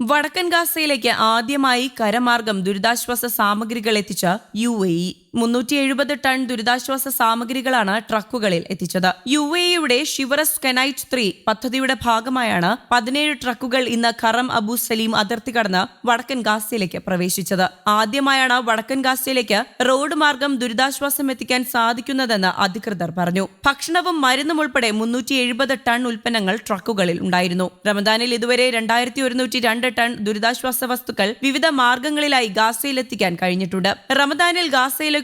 വടക്കൻ ഗാസയിലേക്ക് ആദ്യമായി കരമാർഗം ദുരിതാശ്വാസ സാമഗ്രികൾ എത്തിച്ച യു എ ഇ. മുന്നൂറ്റി എഴുപത് ടൺ ദുരിതാശ്വാസ സാമഗ്രികളാണ് ട്രക്കുകളിൽ എത്തിച്ചത്. യു എ യുടെ ഷിവറസ് കെനൈറ്റ് ത്രീ പദ്ധതിയുടെ ഭാഗമായാണ് പതിനേഴ് ട്രക്കുകൾ ഇന്ന് ഖറം അബു സലീം അതിർത്തി കടന്ന് വടക്കൻ ഗാസയിലേക്ക് പ്രവേശിച്ചത്. ആദ്യമായാണ് വടക്കൻ ഗാസയിലേക്ക് റോഡ് മാർഗം ദുരിതാശ്വാസം എത്തിക്കാൻ സാധിക്കുന്നതെന്ന് അധികൃതർ പറഞ്ഞു. ഭക്ഷണവും മരുന്നും ഉൾപ്പെടെ മുന്നൂറ്റി എഴുപത് ടൺ ഉൽപ്പന്നങ്ങൾ ട്രക്കുകളിൽ ഉണ്ടായിരുന്നു. റമദാനിൽ ഇതുവരെ രണ്ടായിരത്തി ഒരുന്നൂറ്റി രണ്ട് ടൺ ദുരിതാശ്വാസ വസ്തുക്കൾ വിവിധ മാർഗങ്ങളിലായി ഗാസയിലെത്തിക്കാൻ കഴിഞ്ഞിട്ടുണ്ട്. റമദാനിൽ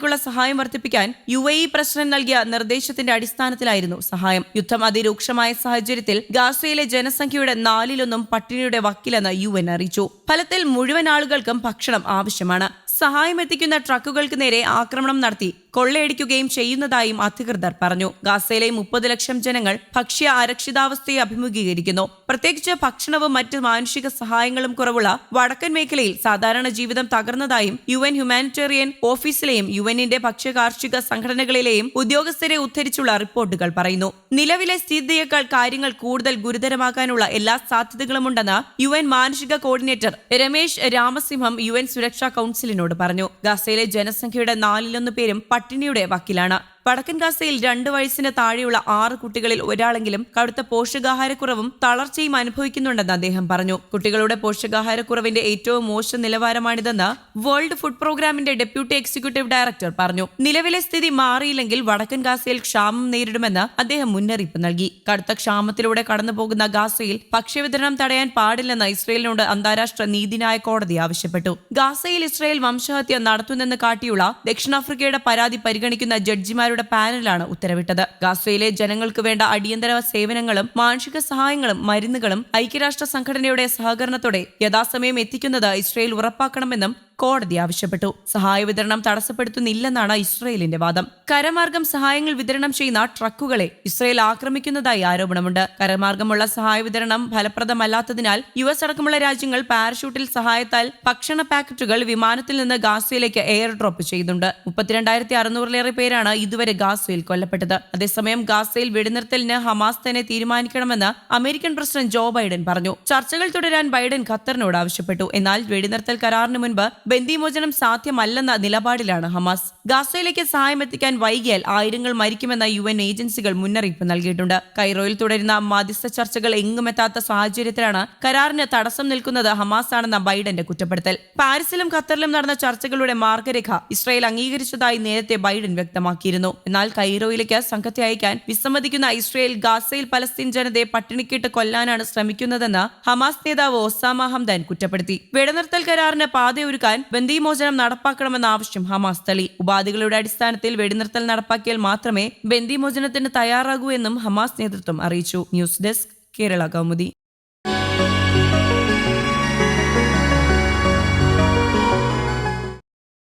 ഗാസയിലേക്കുള്ള സഹായം വർദ്ധിപ്പിക്കാൻ യു എ ഇ പ്രസിഡന്റ് നൽകിയ നിർദ്ദേശത്തിന്റെ അടിസ്ഥാനത്തിലായിരുന്നു സഹായം. യുദ്ധം അതിരൂക്ഷമായ സാഹചര്യത്തിൽ ഗാസയിലെ ജനസംഖ്യയുടെ നാലിലൊന്നും പട്ടിണിയുടെ വക്കിലെന്ന് യു എൻ അറിയിച്ചു. ഫലത്തിൽ മുഴുവൻ ആളുകൾക്കും ഭക്ഷണം ആവശ്യമാണ്. സഹായം എത്തിക്കുന്ന ട്രക്കുകൾക്ക് നേരെ ആക്രമണം നടത്തി കൊള്ളയടിക്കുകയും ചെയ്യുന്നതായും അധികൃതർ പറഞ്ഞു. ഗാസയിലെ മുപ്പത് ലക്ഷം ജനങ്ങൾ ഭക്ഷ്യ അരക്ഷിതാവസ്ഥയെ അഭിമുഖീകരിക്കുന്നു. പ്രത്യേകിച്ച് ഭക്ഷണവും മറ്റ് മാനുഷിക സഹായങ്ങളും കുറവുള്ള വടക്കൻ മേഖലയിൽ സാധാരണ ജീവിതം തകർന്നതായും യു എൻ ഹ്യൂമാനിറ്റേറിയൻ ഓഫീസിലെയും യു എന്നിന്റെ ഭക്ഷ്യ കാർഷിക സംഘടനകളിലെയും ഉദ്യോഗസ്ഥരെ ഉദ്ധരിച്ചുള്ള റിപ്പോർട്ടുകൾ പറയുന്നു. നിലവിലെ സ്ഥിതിയേക്കാൾ കാര്യങ്ങൾ കൂടുതൽ ഗുരുതരമാകാനുള്ള എല്ലാ സാധ്യതകളുമുണ്ടെന്ന് യു എൻ മാനുഷിക coordinator Ramesh Rajasingham U N സുരക്ഷാ കൌൺസിലിനോട് പറഞ്ഞു ഗസയിലെ ജനസംഖ്യയുടെ നാലിലൊന്ന് പേരും പട്ടിണിയുടെ വക്കിലാണ്. വടക്കൻ ഗാസയിൽ രണ്ട് വയസ്സിന് താഴെയുള്ള ആറ് കുട്ടികളിൽ ഒരാളെങ്കിലും കടുത്ത പോഷകാഹാരക്കുറവും തളർച്ചയും അനുഭവിക്കുന്നുണ്ടെന്ന് അദ്ദേഹം പറഞ്ഞു. കുട്ടികളുടെ പോഷകാഹാരക്കുറവിന്റെ ഏറ്റവും മോശം നിലവാരമാണിതെന്ന് വേൾഡ് ഫുഡ് പ്രോഗ്രാമിന്റെ ഡെപ്യൂട്ടി എക്സിക്യൂട്ടീവ് ഡയറക്ടർ പറഞ്ഞു. നിലവിലെ സ്ഥിതി മാറിയില്ലെങ്കിൽ വടക്കൻ ഗാസയിൽ ക്ഷാമം നേരിടുമെന്ന് അദ്ദേഹം മുന്നറിയിപ്പ് നൽകി. കടുത്ത ക്ഷാമത്തിലൂടെ കടന്നുപോകുന്ന ഗാസയിൽ ഭക്ഷ്യവിതരണം തടയാൻ പാടില്ലെന്ന് ഇസ്രയേലിനോട് അന്താരാഷ്ട്ര നീതിന്യായ കോടതി ആവശ്യപ്പെട്ടു. ഗാസയിൽ ഇസ്രയേൽ വംശഹത്യ നടത്തുന്നെന്ന് കാട്ടിയുള്ള ദക്ഷിണാഫ്രിക്കയുടെ പരാതി പരിഗണിക്കുന്ന ജഡ്ജിമാരുടെ പാനലാണ് ഉത്തരവിട്ടത്. ഗാസയിലെ ജനങ്ങൾക്ക് വേണ്ട അടിയന്തര സേവനങ്ങളും മാനുഷിക സഹായങ്ങളും മരുന്നുകളും ഐക്യരാഷ്ട്ര സംഘടനയുടെ സഹകരണത്തോടെ യഥാസമയം എത്തിക്കുന്നത് ഇസ്രയേൽ ഉറപ്പാക്കണമെന്നും കോടതി ആവശ്യപ്പെട്ടു. സഹായ വിതരണം തടസ്സപ്പെടുത്തുന്നില്ലെന്നാണ് ഇസ്രയേലിന്റെ വാദം. കരമാർഗം സഹായങ്ങൾ വിതരണം ചെയ്യുന്ന ട്രക്കുകളെ ഇസ്രയേൽ ആക്രമിക്കുന്നതായി ആരോപണമുണ്ട്. കരമാർഗമുള്ള സഹായ വിതരണം ഫലപ്രദമല്ലാത്തതിനാൽ യു എസ് അടക്കമുള്ള രാജ്യങ്ങൾ പാരഷൂട്ടിൽ സഹായത്താൽ ഭക്ഷണ പാക്കറ്റുകൾ വിമാനത്തിൽ നിന്ന് ഗാസയിലേക്ക് എയർ ഡ്രോപ്പ് ചെയ്യുന്നുണ്ട് മുപ്പത്തിരണ്ടായിരത്തി അറുന്നൂറിലേറെ പേരാണ് ഇതുവരെ ഗാസയിൽ കൊല്ലപ്പെട്ടത്. അതേസമയം ഗാസയിൽ വെടിനിർത്തലിന് ഹമാസ് തന്നെ തീരുമാനിക്കണമെന്ന് അമേരിക്കൻ പ്രസിഡന്റ് ജോ ബൈഡൻ പറഞ്ഞു. ചർച്ചകൾ തുടരാൻ ബൈഡൻ ഖത്തറിനോട് ആവശ്യപ്പെട്ടു. എന്നാൽ വെടിനിർത്തൽ കരാറിന് മുൻപ് ബന്ദിമോചനം സാധ്യമല്ലെന്ന നിലപാടിലാണ് ഹമാസ്. ഗാസയിലേക്ക് സഹായം എത്തിക്കാൻ വൈകിയാൽ ആയിരങ്ങൾ മരിക്കുമെന്ന യു എൻ ഏജൻസികൾ മുന്നറിയിപ്പ് നൽകിയിട്ടുണ്ട്. കൈറോയിൽ തുടരുന്ന മധ്യസ്ഥ ചർച്ചകൾ എങ്ങുമെത്താത്ത സാഹചര്യത്തിലാണ് കരാറിന് തടസ്സം നിൽക്കുന്നത് ഹമാസ് ആണെന്ന ബൈഡന്റെ കുറ്റപ്പെടുത്തൽ. പാരീസിലും ഖത്തറിലും നടന്ന ചർച്ചകളുടെ മാർഗരേഖ ഇസ്രായേൽ അംഗീകരിച്ചതായി നേരത്തെ ബൈഡൻ വ്യക്തമാക്കിയിരുന്നു. എന്നാൽ കൈറോയിലേക്ക് സംഘത്തെ അയക്കാൻ വിസമ്മതിക്കുന്ന ഇസ്രായേൽ ഗാസയിൽ പലസ്തീൻ ജനതയെ പട്ടിണിക്കിട്ട് കൊല്ലാനാണ് ശ്രമിക്കുന്നതെന്ന് ഹമാസ് നേതാവ് ഒസാമ ഹംദാൻ കുറ്റപ്പെടുത്തി. വെടിനിർത്തൽ കരാറിന് പാതയൊരുക്കാൻ ബന്ദിമോചനം നടപ്പാക്കണമെന്ന ആവശ്യം ഹമാസ് തള്ളി. ഉപാധികളുടെ അടിസ്ഥാനത്തിൽ വെടിനിർത്തൽ നടപ്പാക്കിയാൽ മാത്രമേ ബന്ദിമോചനത്തിന് തയ്യാറാകൂ എന്നും ഹമാസ് നേതൃത്വം അറിയിച്ചു. News desk Kerala Kaumudi.